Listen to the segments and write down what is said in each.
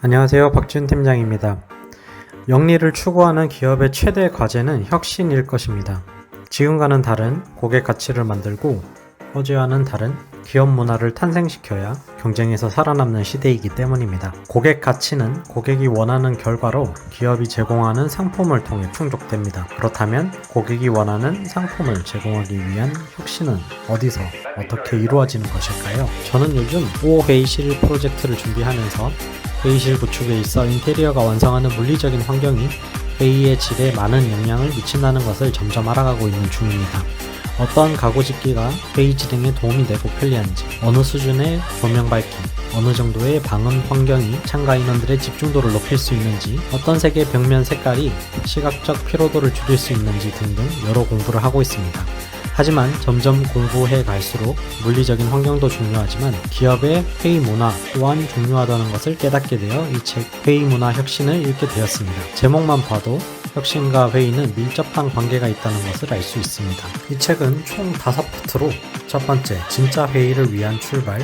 안녕하세요. 박준 팀장입니다. 영리를 추구하는 기업의 최대 과제는 혁신일 것입니다. 지금과는 다른 고객 가치를 만들고 어제와는 다른 기업 문화를 탄생시켜야 경쟁에서 살아남는 시대이기 때문입니다. 고객 가치는 고객이 원하는 결과로 기업이 제공하는 상품을 통해 충족됩니다. 그렇다면 고객이 원하는 상품을 제공하기 위한 혁신은 어디서 어떻게 이루어지는 것일까요? 저는 요즘 5회의실 프로젝트를 준비하면서 회의실 구축에 있어 인테리어가 완성하는 물리적인 환경이 회의의 질에 많은 영향을 미친다는 것을 점점 알아가고 있는 중입니다. 어떤 가구 집기가 회의 진행에 도움이 되고 편리한지, 어느 수준의 조명 밝기, 어느 정도의 방음 환경이 참가 인원들의 집중도를 높일 수 있는지, 어떤 색의 벽면 색깔이 시각적 피로도를 줄일 수 있는지 등등 여러 공부를 하고 있습니다. 하지만 점점 공부해 갈수록 물리적인 환경도 중요하지만 기업의 회의 문화 또한 중요하다는 것을 깨닫게 되어 이 책 회의 문화 혁신을 읽게 되었습니다. 제목만 봐도 혁신과 회의는 밀접한 관계가 있다는 것을 알 수 있습니다. 이 책은 총 5파트로 첫 번째, 진짜 회의를 위한 출발,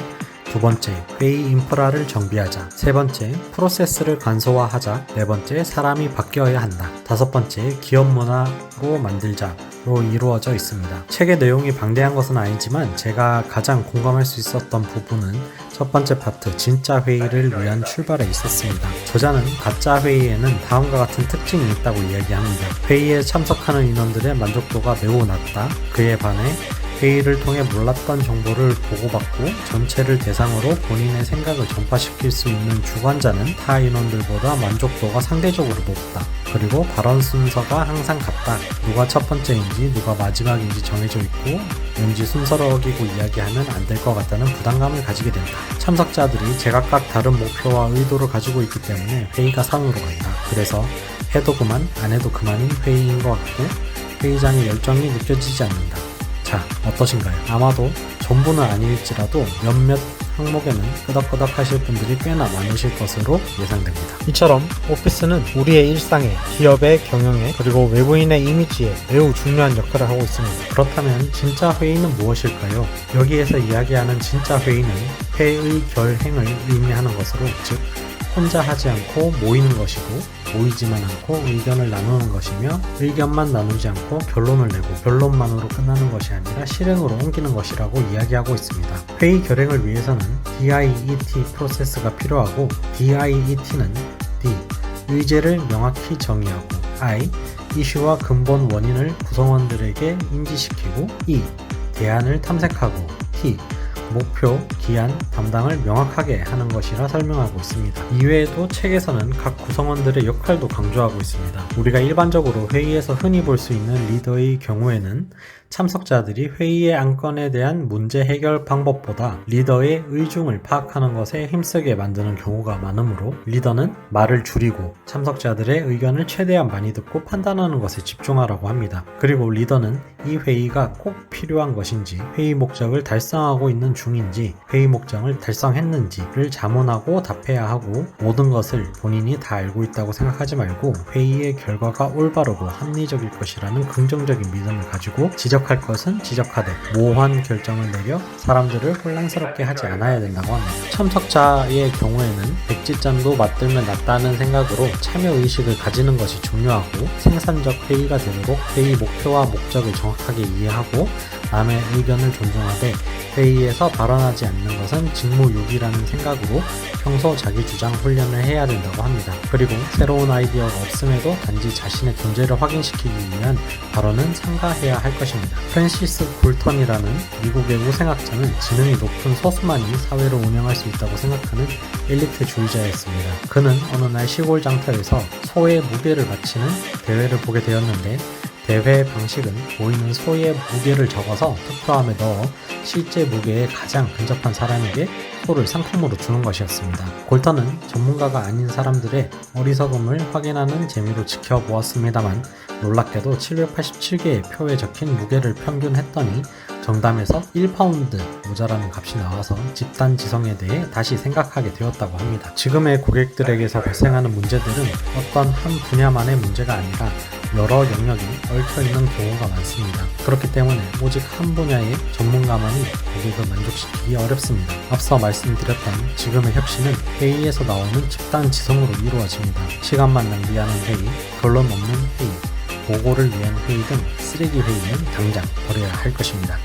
두 번째, 회의 인프라를 정비하자. 세 번째, 프로세스를 간소화하자. 네 번째, 사람이 바뀌어야 한다. 다섯 번째, 기업 문화로 만들자 로 이루어져 있습니다. 책의 내용이 방대한 것은 아니지만 제가 가장 공감할 수 있었던 부분은 첫 번째 파트, 진짜 회의를 위한 출발에 있었습니다. 저자는 가짜 회의에는 다음과 같은 특징이 있다고 이야기합니다. 회의에 참석하는 인원들의 만족도가 매우 낮다. 그에 반해 회의를 통해 몰랐던 정보를 보고받고 전체를 대상으로 본인의 생각을 전파시킬 수 있는 주관자는 타 인원들보다 만족도가 상대적으로 높다. 그리고 발언 순서가 항상 같다. 누가 첫 번째인지 누가 마지막인지 정해져 있고 왠지 순서를 어기고 이야기하면 안 될 것 같다는 부담감을 가지게 된다. 참석자들이 제각각 다른 목표와 의도를 가지고 있기 때문에 회의가 산으로 간다. 그래서 해도 그만, 안 해도 그만인 회의인 것 같고 회의장의 열정이 느껴지지 않는다. 자, 어떠신가요? 아마도 전부는 아닐지라도 몇몇 항목에는 끄덕끄덕 하실 분들이 꽤나 많으실 것으로 예상됩니다. 이처럼 오피스는 우리의 일상에, 기업의 경영에, 그리고 외부인의 이미지에 매우 중요한 역할을 하고 있습니다. 그렇다면 진짜 회의는 무엇일까요? 여기에서 이야기하는 진짜 회의는 회의 결행을 의미하는 것으로, 즉, 혼자 하지 않고 모이는 것이고 모이지만 않고 의견을 나누는 것이며 의견만 나누지 않고 결론을 내고 결론만으로 끝나는 것이 아니라 실행으로 옮기는 것이라고 이야기하고 있습니다. 회의 결행을 위해서는 DIET 프로세스가 필요하고 DIET는 D 의제를 명확히 정의하고 I 이슈와 근본 원인을 구성원들에게 인지시키고 E 대안을 탐색하고 T 목표, 기한, 담당을 명확하게 하는 것이라 설명하고 있습니다. 이외에도 책에서는 각 구성원들의 역할도 강조하고 있습니다. 우리가 일반적으로 회의에서 흔히 볼 수 있는 리더의 경우에는 참석자들이 회의의 안건에 대한 문제 해결 방법보다 리더의 의중을 파악하는 것에 힘쓰게 만드는 경우가 많으므로 리더는 말을 줄이고 참석자들의 의견을 최대한 많이 듣고 판단하는 것에 집중하라고 합니다. 그리고 리더는 이 회의가 꼭 필요한 것인지 회의 목적을 달성하고 있는 중인지 회의 목적을 달성했는지를 자문하고 답해야 하고 모든 것을 본인이 다 알고 있다고 생각하지 말고 회의의 결과가 올바르고 합리적일 것이라는 긍정적인 믿음을 가지고 지적 할 것은 지적하되 모호한 결정을 내려 사람들을 혼란스럽게 하지 않아야 된다고 합니다. 참석자의 경우에는 백지점도 맞들면 낫다는 생각으로 참여 의식을 가지는 것이 중요하고 생산적 회의가 되도록 회의 목표와 목적을 정확하게 이해하고 남의 의견을 존중하되 회의에서 발언하지 않는 것은 직무유기라는 생각으로 평소 자기 주장 훈련을 해야 된다고 합니다. 그리고 새로운 아이디어가 없음에도 단지 자신의 존재를 확인시키기 위한 발언은 삼가해야 할 것입니다. 프랜시스 굴턴이라는 미국의 우생학자는 지능이 높은 소수만이 사회를 운영할 수 있다고 생각하는 엘리트주의자였습니다. 그는 어느 날 시골 장터에서 소의 무게를 바치는 대회를 보게 되었는데 대회 방식은 보이는 소의 무게를 적어서 투표함에 넣어 실제 무게에 가장 근접한 사람에게 소를 상품으로 주는 것이었습니다. 골턴은 전문가가 아닌 사람들의 어리석음을 확인하는 재미로 지켜보았습니다만 놀랍게도 787개의 표에 적힌 무게를 평균했더니 정담에서 1파운드 모자라는 값이 나와서 집단 지성에 대해 다시 생각하게 되었다고 합니다. 지금의 고객들에게서 발생하는 문제들은 어떤 한 분야만의 문제가 아니라 여러 영역이 얽혀 있는 경우가 많습니다. 그렇기 때문에 오직 한 분야의 전문가만이 고객을 만족시키기 어렵습니다. 앞서 말씀드렸던 지금의 혁신은 회의에서 나오는 집단 지성으로 이루어집니다. 시간만 낭비하는 회의, 결론 없는 회의, 보고를 위한 회의 등 쓰레기 회의는 당장 버려야 할 것입니다.